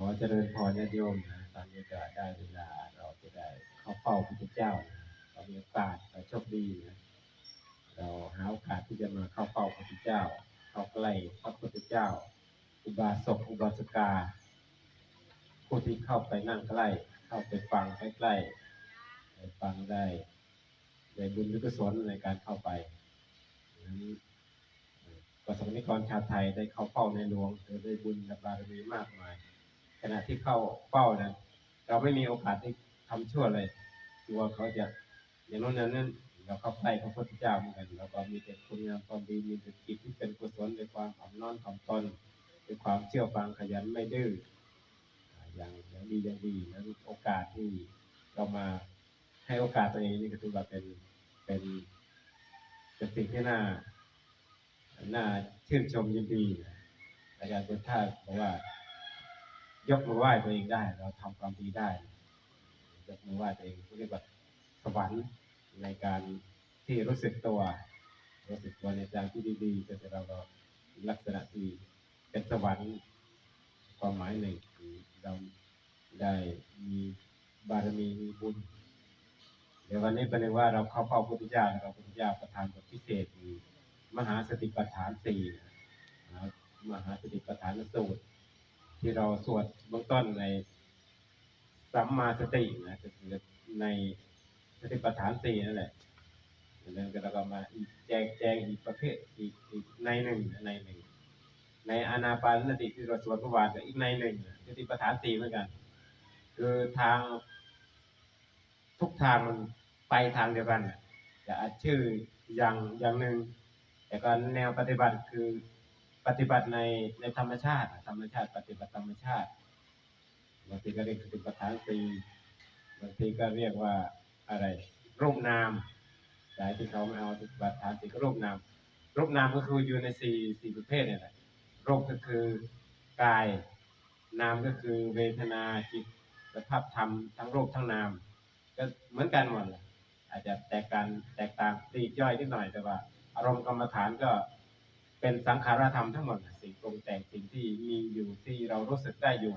ขอเจริญพรญาติโยมนะตอนนี้ก็ได้เวลาเราจะได้เข้าเฝ้าพระพุทธเจ้านะเรามีโอกาสเราโชคดีนะเราหาโอกาสที่จะมาเข้าเฝ้าพระพุทธเจ้า เข้าใกล้พระพุทธเจ้า อุบาสกอุบาสิกา ผู้ที่เข้าไปนั่งใกล้ เข้าไปฟังใกล้ๆได้ฟังได้ได้บุญหรือกุศลในการเข้าไปนั้นประสบนิกรชาวไทยได้เข้าเฝ้าในหลวงโดยได้บุญและบารมีมากมาย ขณะที่เข้าเฝ้านั้นเราไม่มีโอกาสที่ทำชั่วเลยกลัวเขาจะอย่างโน้นอย่างนั้น เราเข้าใกล้พระพุทธเจ้าเหมือนกันเราก็มีแต่คุณงามความดีมีแต่จิตที่เป็นกุศลด้วยความอ่อนน้อมถ่อมตนด้วยความเชื่อฟังขยันไม่ดื้ออย่างอย่างดีอย่างดีแล้วโอกาสที่เรามาให้โอกาสตัวเองนี่ก็ถือว่าเป็นเป็นเป็นสิ่งที่น่าน่าชื่นชมยินดีอาจารย์เป็นท่าบอกว่า ยกมือไหว้ตัวเองได้ เราทำความดีได้ยกมือไหว้ตัวเองเรียกว่าสวรรค์ในการที่รู้สึกตัว รู้สึกตัวในทางที่ดีๆก็จะเราก็ลักษณะที่เป็นสวรรค์ความหมายหนึ่งคือเราได้มีบารมีมีบุญเดี๋ยววันนี้เป็นว่าเราเข้าเฝ้าพุทธเจ้าเราพุทธเจ้าประทานบทพิเศษคือมหาสติปัฏฐานสี่นะครับมหาสติปัฏฐานสูตร ที่เราสวดเบื้องต้นในสัมมาสตินะก็คือในสติปัฏฐานสี่นั่นแหละแล้วก็เราก็มาแจกแจงอีกประเภทอีกอีกในหนึ่งในหนึ่ง ในอานาปานสติที่เราสวดเมื่อวานก็อีกในหนึ่งสติปัฏฐานสี่เหมือนกัน คือทาง ทุกทางมันไปทางเดียวกันน่ะจะอาจชื่ออย่างอย่างหนึ่งแต่ก็แนวปฏิบัติคือ ปฏิบัติในในธรรมชาติ ธรรมชาติปฏิบัติธรรมชาติบางทีก็เรียกสติปัฏฐานสี่บางทีก็เรียกว่าอะไรรูปนามสายที่เขาไม่เอาสติปัฏฐานสี่ก็รูปนามรูปนามก็คืออยู่ในสี่สี่ประเภทเนี่ยแหละรูปก็คือกาย นามก็คือเวทนาจิตสภาพธรรมทั้งรูปทั้งนาม ก็เหมือนกันหมดแหละอาจจะแตกกันแตกต่างปลีย่อยนิดหน่อยแต่ว่า อารมณ์กรรมฐานก็ เป็นสังขารธรรมทั้งหมดสิ่งปรุงแต่งสิ่งที่มีอยู่ที่เรารู้สึกได้อยู่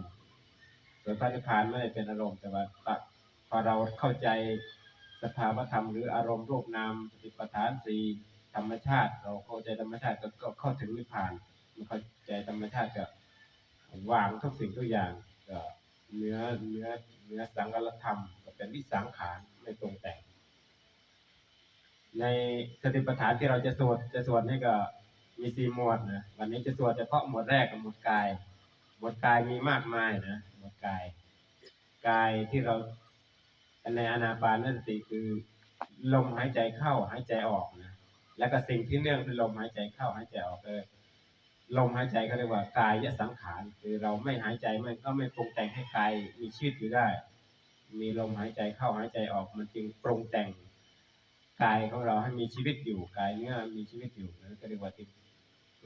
ส่วนพระนิพพานไม่ได้เป็นอารมณ์แต่ว่าพอเราเข้าใจสภาวธรรมหรืออารมณ์รูปนามสติปัฏฐานสี่ธรรมชาติ เราเข้าใจธรรมชาติก็เข้าถึงนิพพานเมื่อเข้าใจธรรมชาติก็วางทุกสิ่งทุกอย่างก็เนื้อเนื้อเนื้อสังกัลธรรมก็เป็นวิสังขารไม่ปรุงแต่งในสติปัฏฐานที่เราจะสวดจะสวดนี่ก็ มีสี่หมวดนะวันนี้จะสวดเฉพาะหมวดแรกกับหมวดกาย หมวดกายมีมากมายนะหมวดกาย กายที่เราในอนาปานสติคือลมหายใจเข้าหายใจออกนะแล้วก็สิ่งที่เนื่องคือลมหายใจเข้าหายใจออกเออลมหายใจเขาเรียกว่ากายยสังขารคือเราไม่หายใจมันก็ไม่ปรุงแต่งให้กายมีชีวิตอยู่ได้ มีลมหายใจเข้าหายใจออกมันจึงปรุงแต่งกายของเราให้มีชีวิตอยู่กายเนื้อมีชีวิตอยู่นั่นก็เรียกว่าที่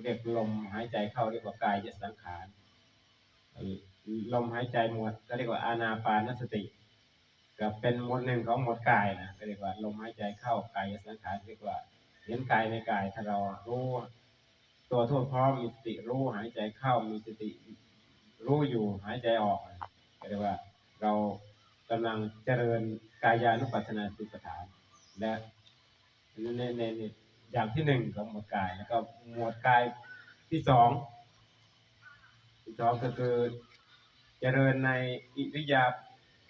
เรียกลมหายใจเข้าเรียกว่ากายยสังขารลมหายใจหมดก็เรียกว่าอานาปานสติก็เป็นหมดหนึ่งของหมดกายนะก็เรียกว่าลมหายใจเข้ากายยสังขารเรียกว่าเห็นกายในกายถ้าเรารู้ตัวทั่วพร้อมมีสติรู้หายใจเข้ามีสติรู้อยู่หายใจออกก็เรียกว่า เรากำลังเจริญกายานุปัสสนาสติปัฏฐานและในในใน อย่างที่หนึ่งของหมวดกาย แล้วก็หมวดกายที่สองที่สองก็คือเจริญในอิริยา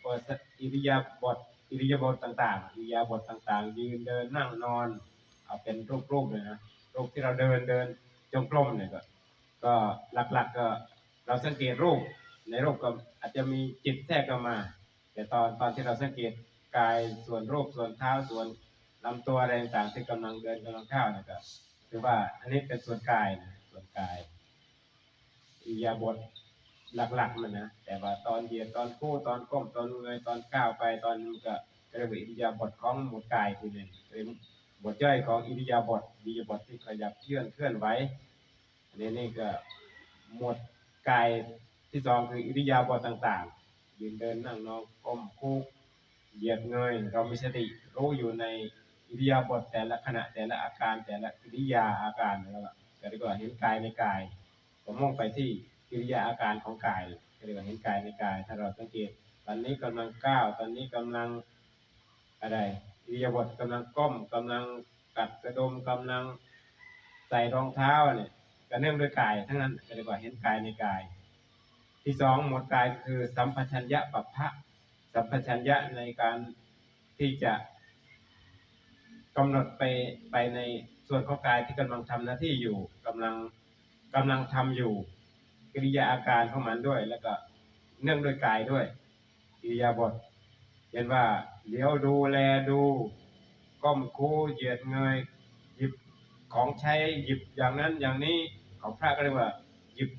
บถอิริยาบถอิริยาบถต่างๆอิริยาบถต่าง ๆ ยืนเดินนั่งนอนเอาเป็นรูปๆเลยนะรูปที่เราเดินเดินจงกรมเนี่ยก็ก็หลักๆก็เราสังเกตรูปในรูปก็อาจจะมีจิตแทรกเข้ามา แต่ตอนตอนที่เราสังเกตกายส่วนรูปส่วนเท้าส่วน ลำตัวอะไรต่างๆที่กำลังเดินกำลังเข้าเนี่ยก็ถือว่าอันนี้เป็นส่วนกายนะส่วนกายอิริยาบถหลักๆมันนะแต่ว่าตอนเหยียดตอนคู่ตอนก้มตอนเงยตอนก้าวไปตอนก็ก็เรียกว่าอิริยาบถของหมดกายทีหนึ่งเป็นบทย่อยของอิริยาบถอิริยาบถที่ขยับเคลื่อนเคลื่อนไหวอันนี้นี่ก็หมดกายที่สองคืออิริยาบถต่างๆยืนเดินนั่งนอนก้มคู่เหยียดเงยเรามีสติรู้อยู่ใน อิริยาบถแต่ละขณะแต่ละอาการแต่ละกิริยาอาการแล้วก็เรียกว่าเห็นกายในกาย ผมมองไปที่กิริยาอาการของกายก็เรียกว่าเห็นกายในกาย ถ้าเราสังเกต ตอนนี้กำลังก้าว ตอนนี้กำลังอะไรอิริยาบถกำลังก้มกำลังกัดกระดมกำลังใส่รองเท้าเนี่ยก็เนื่องด้วยกาย ทั้งนั้นก็เรียกว่าเห็นกายในกาย ที่สองหมวดกายคือสัมปชัญญะปัปพะสัมปชัญญะในการที่จะ กำหนดไปไปในส่วนของกายที่กำลังทำหน้าที่อยู่กำลังกำลังทำอยู่ กิริยาอาการของมันด้วย แล้วก็เนื่องด้วยกายด้วย กิริยาบทเช่นว่าเดี๋ยวดูแลดูก้มคู่เหยียดเงยหยิบของใช้หยิบอย่างนั้นอย่างนี้ของพระก็เรียกว่า หยิบ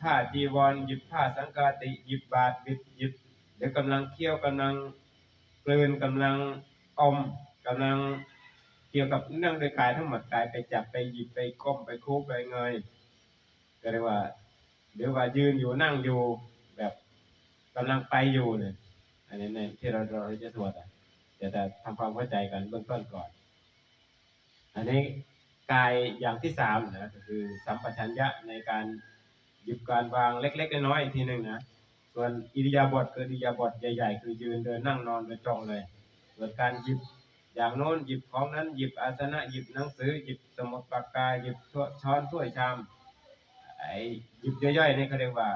ผ้าจีวร หยิบผ้าสังฆาติ หยิบบาตรหยิบหยิบเดี๋ยวกำลังเคี่ยวกำลังกลืนกำลังอมกำลัง เกี่ยวกับเรื่องโดยกายทั้งหมดกายไปจับไปหยิบไปก้มไปคูไปเงยก็เรียกว่าเดี๋ยวว่ายืนอยู่นั่งอยู่แบบกำลังไปอยู่เนี่ยอันนี้ในที่เราเราจะสวดอะเดี๋ยวจะทำความเข้าใจกันเบื้องต้นก่อน อันนี้กายอย่างที่สามนะก็คือ สัมปชัญญะในการหยิบการวางเล็ก ๆ น้อยๆทีหนึ่งนะส่วนอิริยาบถคืออิริยาบถใหญ่ ๆ คือยืนเดินนั่งนอนโดยตรงเลยส่วนการหยิบ อย่างโน้นหยิบของนั้นหยิบอาสนะหยิบหนังสือหยิบสมุดปากกาหยิบถ้วยช้อนถ้วยชามไอ้หยิบย่อยๆนี่เขาเรียกว่า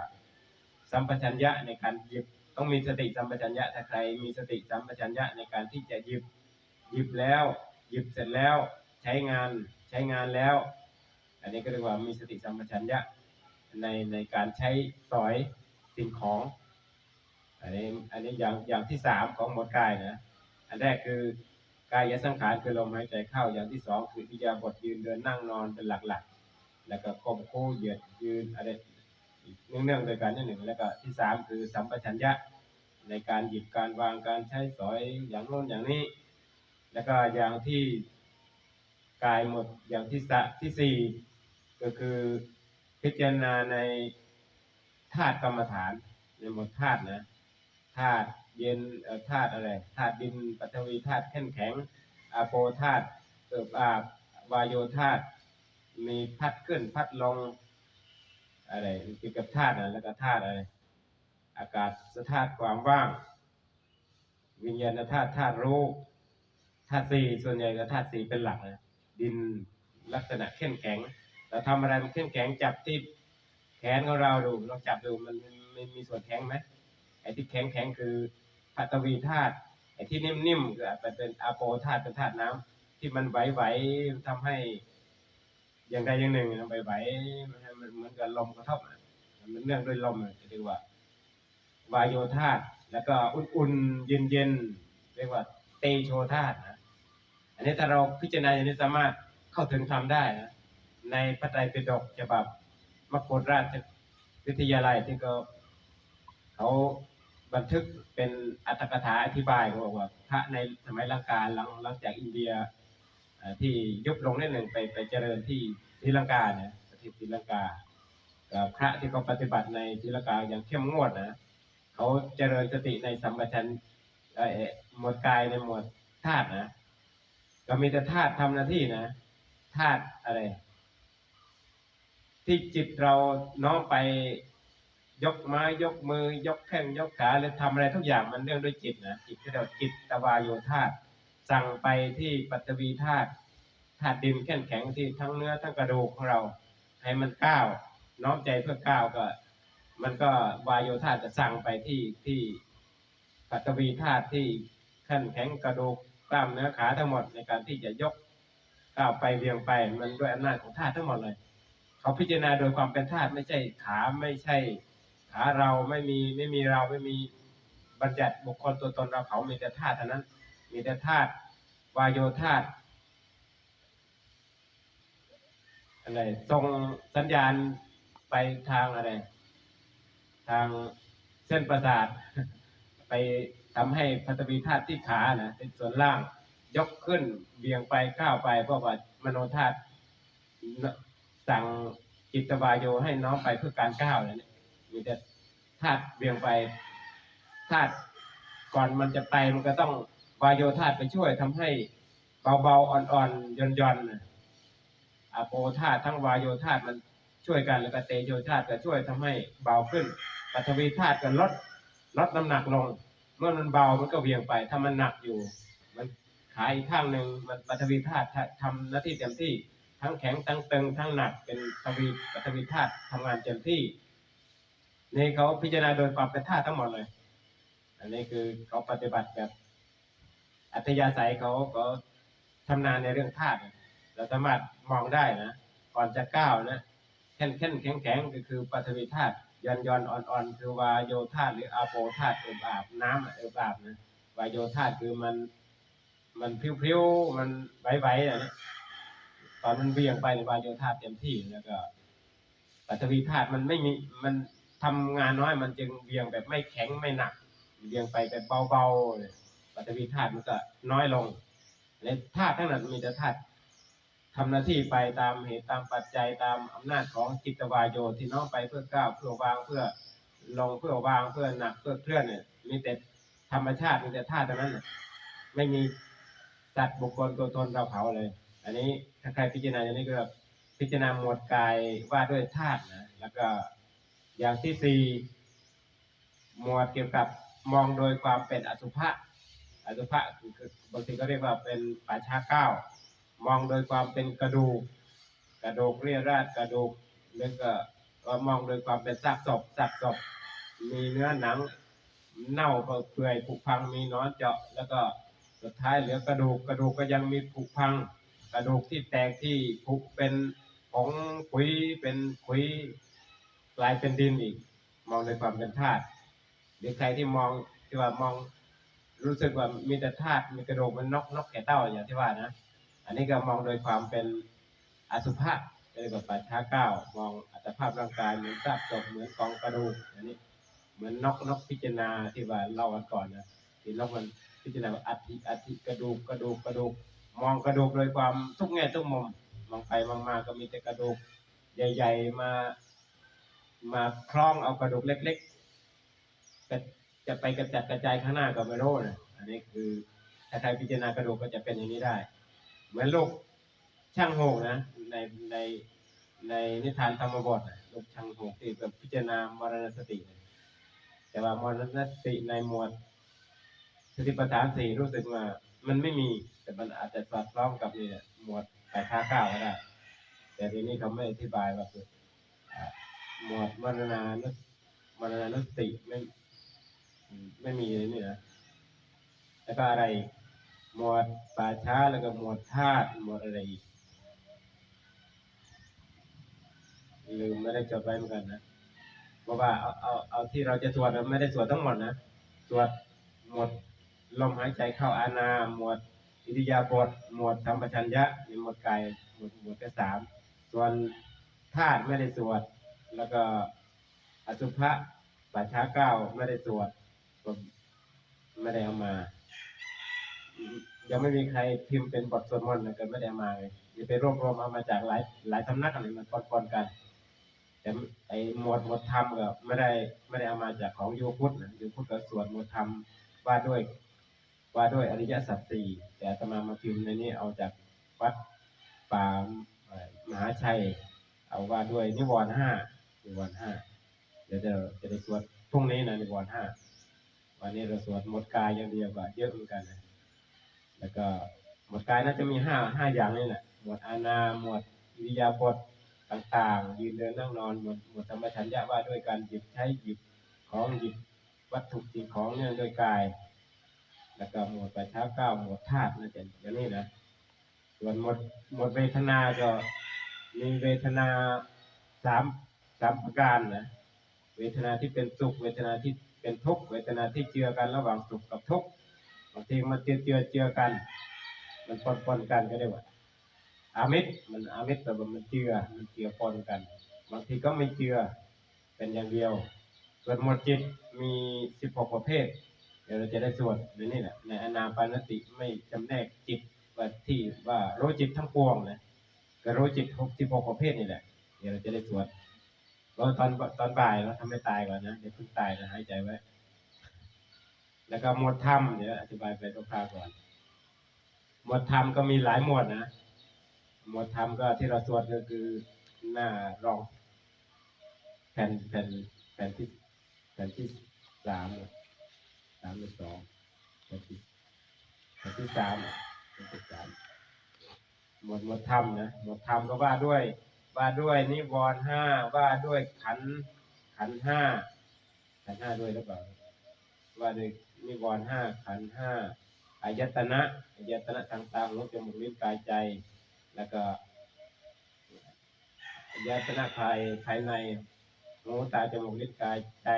สัมปชัญญะในการหยิบต้องมีสติสัมปชัญญะถ้าใครมีสติสัมปชัญญะในการที่จะหยิบหยิบแล้ว หยิบเสร็จแล้วใช้งานใช้งานแล้ว อันนี้ก็เรียกว่ามีสติสัมปชัญญะในในการใช้สอยสิ่งของอันนี้อันนี้อย่างอย่างที่สามของหมวดกายนะอันแรกคือ กายสังขารคือลมหายใจเข้าอย่างที่สองคืออิยาบถยืนเดินนั่งนอนเป็นหลักๆ แล้วก็ก้มโค้เหยียดยืนอะไรอีกเนื่องๆโดยกันที่หนึ่งแล้วก็ที่สามคือสัมปชัญญะในการหยิบการวางการใช้สอยอย่างโน้นอย่างนี้ แล้วก็อย่างที่กายหมดอย่างที่สะที่สี่ก็คือพิจารณาในธาตุกรรมฐานในหมดธาตุนะธาตุ เย็นธาตุอะไรธาตุดินปฐวีธาตุแข็งแข็งอาโปธาตุเอิบอาบวายโยธาตุมีพัดขึ้นพัดลงอะไรเกี่ยวกับธาตุนะแล้วก็ธาตุอะไรอากาศธาตุความว่าง วิญญาณธาตุธาตุรู้ธาตุสี่ส่วนใหญ่ก็ธาตุสี่เป็นหลักนะดินลักษณะเข้มแข็งเราทำอะไรมันเข้มแข็งจับที่แขนของเราดูลองจับดูมันมันมันมีส่วนแข็งไหมไอ้ที่แข็งแข็งคือ ปัตวีธาตุไอ้ที่นิ่มๆคืออาจจะเป็นอาโปธาตุเป็นธาตุน้ำที่มันไหวๆทำให้ อย่างใดอย่างหนึ่งมันไหวๆมันเหมือนกับลมกระทบมันเนื่องด้วยลมจะเรียกว่าวายโยธาตุแล้วก็อุ่นๆเย็นๆเรียกว่าเตโชธาตุนะอันนี้ถ้าเราพิจารณาอย่างนี้สามารถเข้าถึงทำได้นะในพระไตรปิฎกฉบับมคตราชวิทยาลัยที่ก็เขา บันทึกเป็นอัตถกถาอธิบายเขาบอกว่าพระในสมัยลังกาหลังหลังจากอินเดียที่ยุบลงนิดหนึ่งไปไปเจริญที่ศรีลังกาเนี่ยประเทศศรีลังกาพระที่เขาปฏิบัติในศรีลังกาอย่างเข้มงวดนะเขาเจริญสติในสัมปชัญหมวดกายในหมวดธาตุนะก็มีแต่ธาตุทำหน้าที่นะธาตุอะไร ที่จิตเราน้อมไป ยกไม้ยกมือยกแข้งยกขาหรือทำอะไรทุกอย่างมันเรื่องด้วยจิตนะจิตที่เราจิตตวายโยธาตุสั่งไปที่ปัตตวีธาตุธาตุดินแข็งแข็งที่ทั้งเนื้อทั้งกระดูกของเรา ให้มันก้าวน้อมใจเพื่อก้าวก็ มันก็วายโยธาจะสั่งไปที่ที่ปัตตวีธาตุที่ขั้นแข็งกระดูกกล้ามเนื้อขาทั้งหมดในการที่จะยกก้าวไปเวียงไปมันด้วยอำนาจของธาตุทั้งหมดเลย เขาพิจารณาโดยความเป็นธาตุไม่ใช่ขาไม่ใช่าเราไม่มีไม่มีเราไม่มีบัญญัติบุคคลตัวตนเราเขามีแต่ธาตุเท่านั้น มีแต่ธาตุวายโยธาตุอะไรส่งสัญญาณไปทางอะไร ทางเส้นประสาท ไปทำให้พัตวีธาตุที่ขานะเป็นส่วนล่าง ยกขึ้นเบี่ยงไปก้าวไปเพราะว่ามโนธาตุสั่งจิตวายโยให้น้อมไปเพื่อการก้าวนั่นมีแต่ ธาตุเบี่ยงไปธาตุก่อนมันจะไปมันก็ต้องวายโยธาตุไปช่วยทำให้เบาๆอ่อนๆย่อนๆน่ะอโปธาตุทั้งวายโยธาตุมันช่วยกันแล้วก็เตโชธาตุก็ช่วยทำให้เบาขึ้นปัทวีธาตุก็ลดลดน้ำหนักลง เมื่อมันเบามันก็เวี่ยงไป ถ้ามันหนักอยู่ มันขาอีกข้างหนึ่งมันปัทวีธาตุทำหน้าที่เต็มที่ทั้งแข็งทั้งตึงทั้งหนักเป็นปัทวีปัทวีธาตุทำงานเต็มที่ นี่เขาพิจารณาโดยความเป็นธาตุทั้งหมดเลย อันนี้คือเขาปฏิบัติแบบ อัธยาศัยเขาก็ชำนาญในเรื่องธาตุเราสามารถมองได้นะก่อนจะก้าวนะแข็งแข็งแข็งแข็งก็คือปฐวีธาตุย้อนย้อนอ่อนอ่อนคือวายโยธาตุหรืออาโปธาตุเอิบอาบน้ำอะเอิบอาบนะวายโยธาตุคือมัน มันพริ้วๆมันไหวๆอะนะตอนมันเบี่ยงไปในวายโยธาตุเต็มที่แล้วก็ปฐวีธาตุมันไม่มีมัน ทำงานน้อยมันจึงเบี่ยงแบบไม่แข็งไม่หนักเบี่ยงไปแบบเบาๆเลยปฐวีธาตุมันก็น้อยลงในธาตุทั้งนั้นมีแต่ธาตุทำหน้าที่ไปตามเหตุตามปัจจัยตามอำนาจของจิตวายโยที่น้องไปเพื่อก้าวเพื่อวางเพื่อลงเพื่อวางเพื่อหนักเพื่อเคลื่อนเนี่ยมีแต่ธรรมชาติมีแต่ธาตุเท่านั้นน่ะไม่มีสัตว์บุคคลตัวตนเราเผาเลย อันนี้ถ้าใครพิจารณาอย่างนี้ก็พิจารณาหมวดกายว่าด้วยธาตุนะแล้วก็ อย่างที่สี่หมวดเกี่ยวกับมองโดยความเป็นอสุภะอสุภะคือบางทีก็เรียกว่าเป็นป่าช้าเก้ามองโดยความเป็นกระดูก กระดูกเรียราดกระดูกแล้วก็มองโดยความเป็นซากศพซากศพมีเนื้อหนังเน่าเปื่อยผุพังมีหนอนเจาะ แล้วก็สุดท้ายเหลือกระดูกกระดูกก็ยังมีผุพัง กระดูกที่แตกที่ผุเป็นผงขุยเป็นขุย กลายเป็นดินอีก มองในความเป็นธาตุหรือใครที่มองที่ว่ามองรู้สึกว่ามีแต่ธาตุมีกระดูกมันนกนกแก่เต้าอย่างที่ว่านะ อันนี้ก็มองโดยความเป็นอสุภะเรียกว่าปัจฉาเก้ามองอัตภาพร่างกายเหมือนซากศพเหมือนกองกระดูกอันนี้เหมือนนกนกพิจารณาที่ว่าเล่ากันก่อนนะที่นกมันพิจารณาว่าอัฐิอัฐิกระดูกกระดูกกระดูก มองกระดูกโดยความทุกแง่ทุกมุมมองไปมองมาก็มีแต่กระดูก ใหญ่ ๆ มา มาคล้องเอากระดูกเล็กๆจะไปกระจัดกระจายข้างหน้าก็ไม่รู้นะอันนี้คือถ้าใครพิจารณากระดูกก็จะเป็นอย่างนี้ได้ เหมือนลูกช่างโหงนะในในในนิทานธรรมบทนะลูกช่างโหงที่แบบพิจารณามรณสตินะแต่ว่ามรณสติในหมวดสติปัฏฐานสี่รู้สึกว่ามันไม่มีแต่มันอาจจะสอดคล้องกับนี่แหมวดแปดห้าเก้าก็ได้แต่ทีนี้เขาไม่อธิบายว่าคือ หมวดมรณานุมรณานุสติไม่ไม่มีเลยนี่นะแล้วก็อะไร หมวดป่าช้าแล้วก็หมวดธาตุหมวดอะไรอีกลืมไม่ได้จดไว้เหมือนกันนะเพราะว่าเอาเอาเอาที่เราจะสวดเราไม่ได้สวดทั้งหมดนะสวดหมวดลมหายใจเข้าอานาหมวดอิริยาบถหมวดสัมปชัญญะมีหมวดกายหมวดหมวดที่สามส่วนธาตุไม่ได้สวด แล้วก็อสุภะป่าช้าเก้าไม่ได้สวดก็ไม่ได้เอามา ยังไม่มีใครพิมพ์เป็นบทสวดมนต์นะก็ไม่ได้เอามาเลยจะไปรวบรวมเอามาจากหลายหลายสำนักอะไรมันปนๆกัน แต่ไอ้หมวดหมวดธรรมก็ไม่ได้ไม่ได้เอามาจากของโยพุทธนะโยพุทธก็สวดหมวดธรรมว่าด้วยว่าด้วยอริยสัจสี่แต่อาตมามาพิมพ์ในนี้เอาจากวัดป่ามหาชัย เอาว่าด้วยนิวรณ์ห้า นิวรณ์ห้าเดี๋ยวจะจะได้สวดพรุ่งนี้นะนิวรณ์ห้าวันนี้เราสวดหมดกายอย่างเดียวก็เยอะเหมือนกันนะแล้วก็หมวดกายน่าจะมีห้าห้าอย่างนี่แหละหมวดอานาหมวดอิริยาบถต่างๆ ยืนเดินนั่งนอนหมวดหมวดธรรมชัญญะว่าด้วยการหยิบใช้หยิบของหยิบวัตถุสิ่งของเนื่องด้วยกาย แล้วก็หมวดประชาเก้าหมวดธาตุน่าจะอย่างนี้นะส่วนหมวดหมวดเวทนาก็มีเวทนาสาม สามประการนะเวทนาที่เป็นสุข เวทนาที่เป็นทุกข์เวทนาที่เจือกันระหว่างสุขกับทุกข์บางทีมันเจือเจือเจือกัน มันปนปนกันก็ได้ว่าอามิตรมันอามิตรแต่ว่ามันเจือมันเจือปนกัน บางทีก็ไม่เจือเป็นอย่างเดียว ส่วนหมดจิตมีสิบหกประเภท เดี๋ยวเราจะได้สวดในนี่แหละในอนาปานติไม่จำแนกจิตว่าที่ว่ารู้จิตทั้งปวงนะก็รู้จิตหกสิบหกประเภทนี่แหละ เดี๋ยวเราจะได้สวด เราตอนตอนบ่ายเราทำให้ตายก่อนนะเดี๋ยวเพิ่งตายนะหายใจไว้ แล้วก็หมวดธรรมเดี๋ยวอธิบายไปคร่าวๆก่อน หมวดธรรมก็มีหลายหมวดนะหมวดธรรมก็ที่เราสวดก็คือหน้ารอง แผ่นแผ่นแผ่นที่แผ่นที่สามสามหรือสองแผ่นที่แผ่นที่สามแผ่นที่สามหมวดหมวดธรรมนะหมวดธรรมก็ว่าด้วย ว่าด้วยนิวรณ์ห้าว่าด้วยขันขันห้าขันห้าด้วยหรือเปล่าว่าด้วยนิวรณ์ห้าขันห้าอายตนะอายตนะทางตาหูจมูกลิ้นกายใจ แล้วก็อายตนะภายภายในหูตาจมูกลิ้นกายใจ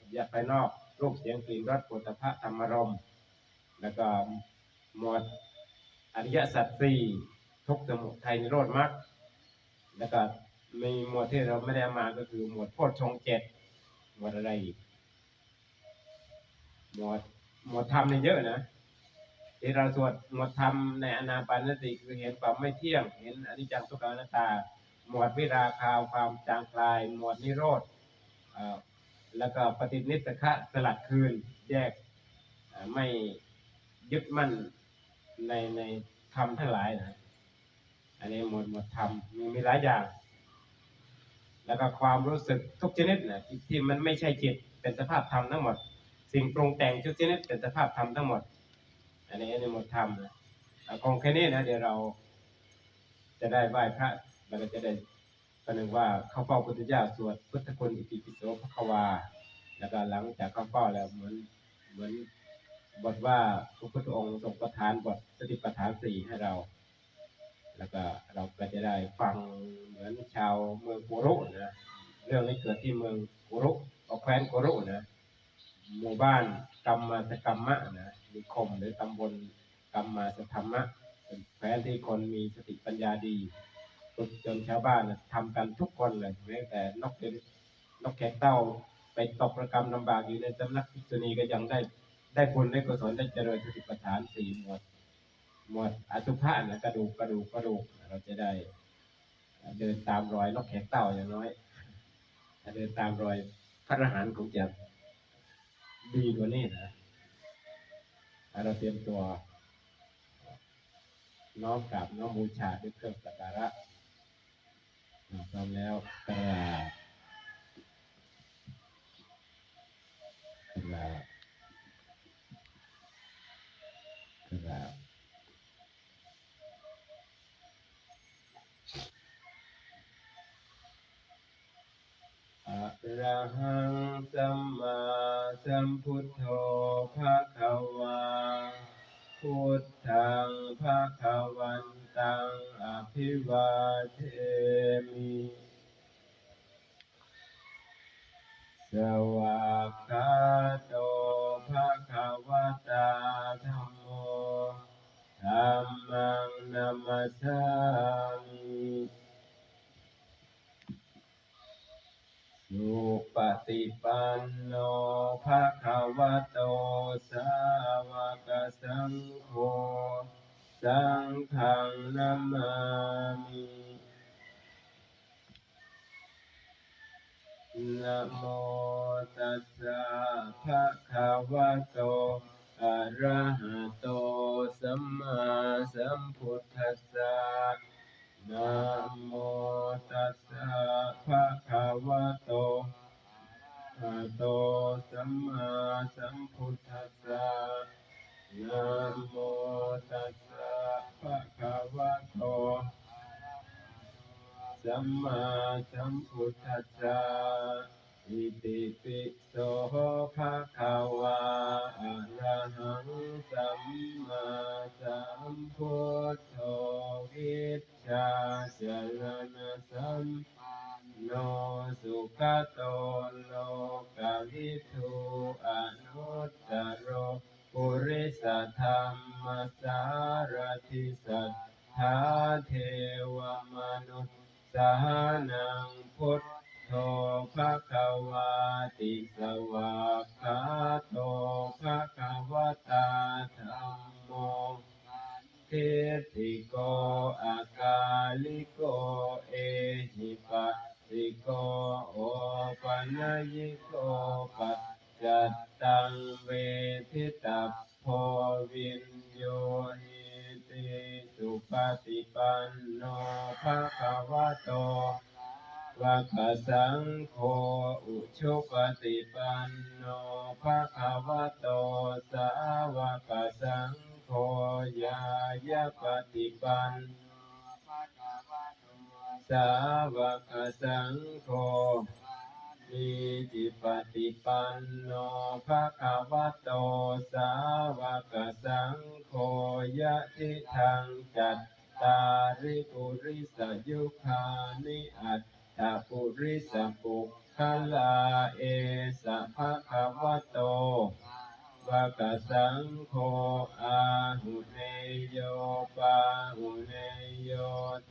อายตนะภายนอกรูปเสียงกลิ่นรสปุถะธรรมรมแล้วก็หมวดอริยสัจสี่ทุกสมุทัยนิโรธมรรค แล้วก็มีหมวดที่เราไม่ได้มาก็คือหมวดโพชฌงเจ็ดหมวดอะไรอีกหมวดหมวดธรรมเนี่ยเยอะนะที่เราสวดหมวดธรรมในอนาปานสติคือเห็นความไม่เที่ยง เห็นอนิจจังทุกขังอนัตตา หมวดวิราคาวความจางคลาย หมวดนิโรธแล้วก็ปฏินิสขะสลัดคืนแยกไม่ยึดมั่นในในธรรมทั้งหลายนะ อันนี้หมวดหมวดธรรมมีมีหลายอย่าง แล้วก็ความรู้สึกทุกชนิดนะที่ที่มันไม่ใช่จิตเป็นสภาพธรรมทั้งหมด สิ่งปรุงแต่งทุกชนิดเป็นสภาพธรรมทั้งหมด อันนี้อันนี้หมวดธรรมนะเอาคงแค่นี้นะเดี๋ยวเราจะได้ไหว้พระแล้วก็จะได้ประหนึ่งว่าเข้าเฝ้าพุทธเจ้าสวดพุทธคุณอิติปิโสภควา แล้วก็หลังจากเข้าเฝ้าแล้วเหมือนเหมือนบทว่าพระพุทธองค์ทรงประทานบทสติปัฏฐานสี่ให้เรา แล้วก็เราก็จะได้ฟังเหมือนชาวเมืองกุรุนะเรื่องนี้เกิดที่เมืองกุรุอแคว้นกุรุนะหมู่บ้านกรรมมาสกรรมะนะนิคมหรือตำบลกรรมมาสธรรมะเป็นแคว้นที่คนมีสติปัญญาดีฝึกจนชาวบ้านนะทำกันทุกคนเลยแม้แต่นกเล็กนกแขกเต้าไปตกประกรรมลำบากอยู่ในสำนักภิกษุณีก็ยังได้ได้บุญได้กุศลได้เจริญสติปัฏฐานสี่หมวด หมวดอสุภะนะกระดูกกระดูกกระดูกเราจะได้ เดินตามรอยนกแขกเต่าอย่างน้อยเดินตามรอยพระอรหันต์คงจะดีกว่านี้นะเราเตรียมตัว น้อมกราบน้อมบูชาด้วยเครื่องสักการะพร้อมแล้วกราบกราบกราบ อะ ระหังสัมมาสัมพุทโธภะคะวาพุทธังภะคะวันตังอภิวาเทมิสวากขาโตภะคะวะตาธัมโมธัมมังนัมมัสสามิ สุปฏิปันโนภะคะวะโตสาวกสังโฆสังฆังนามามินะโมตัสสะภะคะวะโตอะระหะโตสัมมาสัมพุทธัสสะ นะโมตัสสะภะคะวะโตอะโตสัมมาสัมพุทธัสสะนะโมตัสสะภะคะวะโตสัมมาสัมพุทธัสสะ อิติปิโสภะคะวะอะระหังสัมมาสัมพุทโธวิชชาจรณะสัมโนสุขโตโลกวิทูอนุตตโรปุริสธรรมสารทิสัทธาเทวมนุษย์สหนังพุทธ โตภะคะวาติสวะคะโตภะคะวตาธัมโมเทติโกอากาลิโกเอหิปัสสิโกโอปัญญิโกปัจ ภะคะวะโตสาวกสังโฆยะทิทังจัตตาริปุริสยุคานิอัตถปุริสปุคคลาเอสะภะคะวะโตวากสังโฆอาหุเนโยปาหุเนโย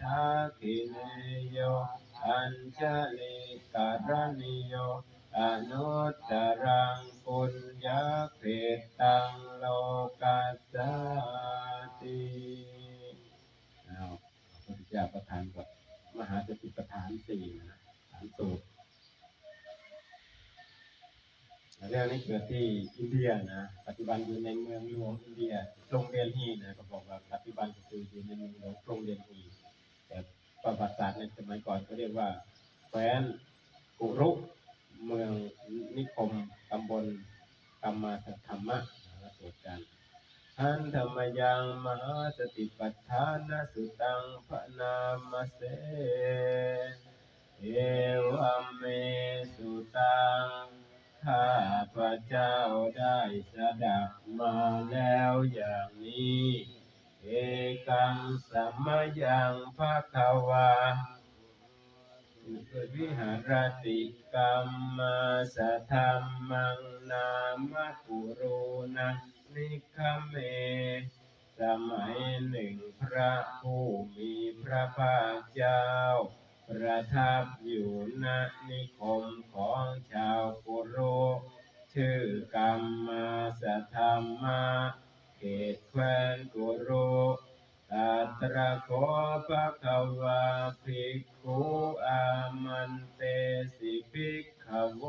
ทักขิเนโยอัญชลิการณิโย อนุตตรังปุญญาเขตังโลกัสสติเอาพระพุทธเจ้าประทานกับมหาสติปัฏฐานสี่นะฐานสูตรเรื่องนี้เกิดที่อินเดียนะ ปัจจุบันอยู่ในเมืองหลวงอินเดียกรุงเดลฮีนะก็บอกว่าปัจจุบันก็คืออยู่ในเมืองหลวงกรุงเดลฮีแต่ประวัติศาสตร์ในสมัยก่อนเขาเรียกว่าแคว้นกุรุ เมืองนิคมตำบลกรรมาธรรมะนะสวดกันทันธรรมยังมหาสติปัฏฐานสุตังพระนามเสเอวัมเมสุตังข้าพระเจ้าได้สดับมาแล้วอย่างนี้ เอกังสัมมยังภะคะวา อุปวิหารติกรรมาสะธรรมังนามปุโรนะนิคเม สมัยหนึ่งพระผู้มีพระภาคเจ้า ประทับอยู่ณนิคมของชาวกุโร ชื่อกรรมาสธรรมะเขตแคว้นกุโร ตัตระโคภะคะวาภิกขุอามันเตสิภิกขโว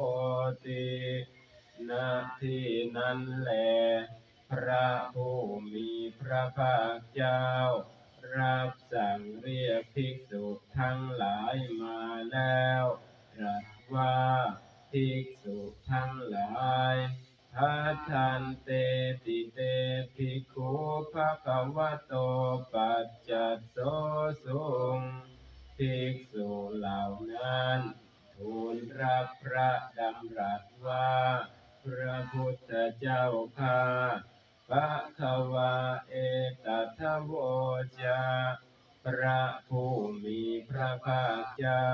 ติณที่นั้นแลพระผู้มีพระภาคเจ้า รับสั่งเรียกภิกษุทั้งหลายมาแล้วตรัสว่าภิกษุทั้งหลาย พัทันเตติเตภิกขุภะคะวะโตปัจจัสโสสุงภิกษุเหล่านั้นทูลรับพระดำรัสว่า พระพุทธเจ้าข้าภะควาเอตัทโวจา พระผู้มีพระภาคเจ้า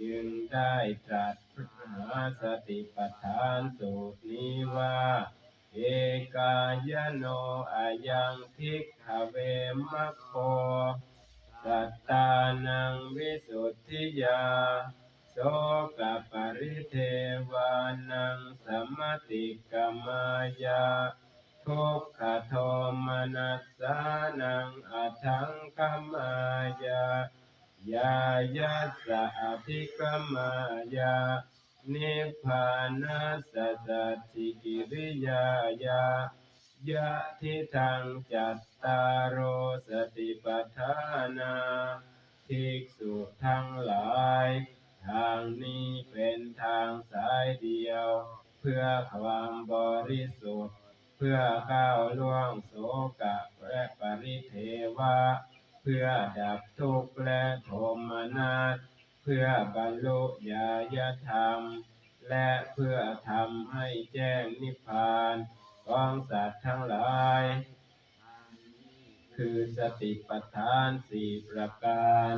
จึงได้ตรัสพระมหาสติปัฏฐานสูตรนี้ว่า เอกายโนอายังทิกขเวมัคโคสัตตานังวิสุทธิยาโสกปริเทวานังสมติกมายาทุกขโทมนัสสานังอัทังคมายา ยายัสะอภิกมายานิพพานัสสะติกิริยายายะทิทังจัตตารโอสติปัฏฐานาภิกษุทั้งหลาย ทางนี้เป็นทางสายเดียว เพื่อความบริสุทธิ์ เพื่อก้าวล่วงโสกะและปริเทวะ พื่อดับทุกข์และโทมนัสเพื่อบรรลุญาญธรรม และเพื่อทำให้แจ้งนิพพานของสัตว์ทั้งหลาย คือสติปัฏฐานสี่ประการ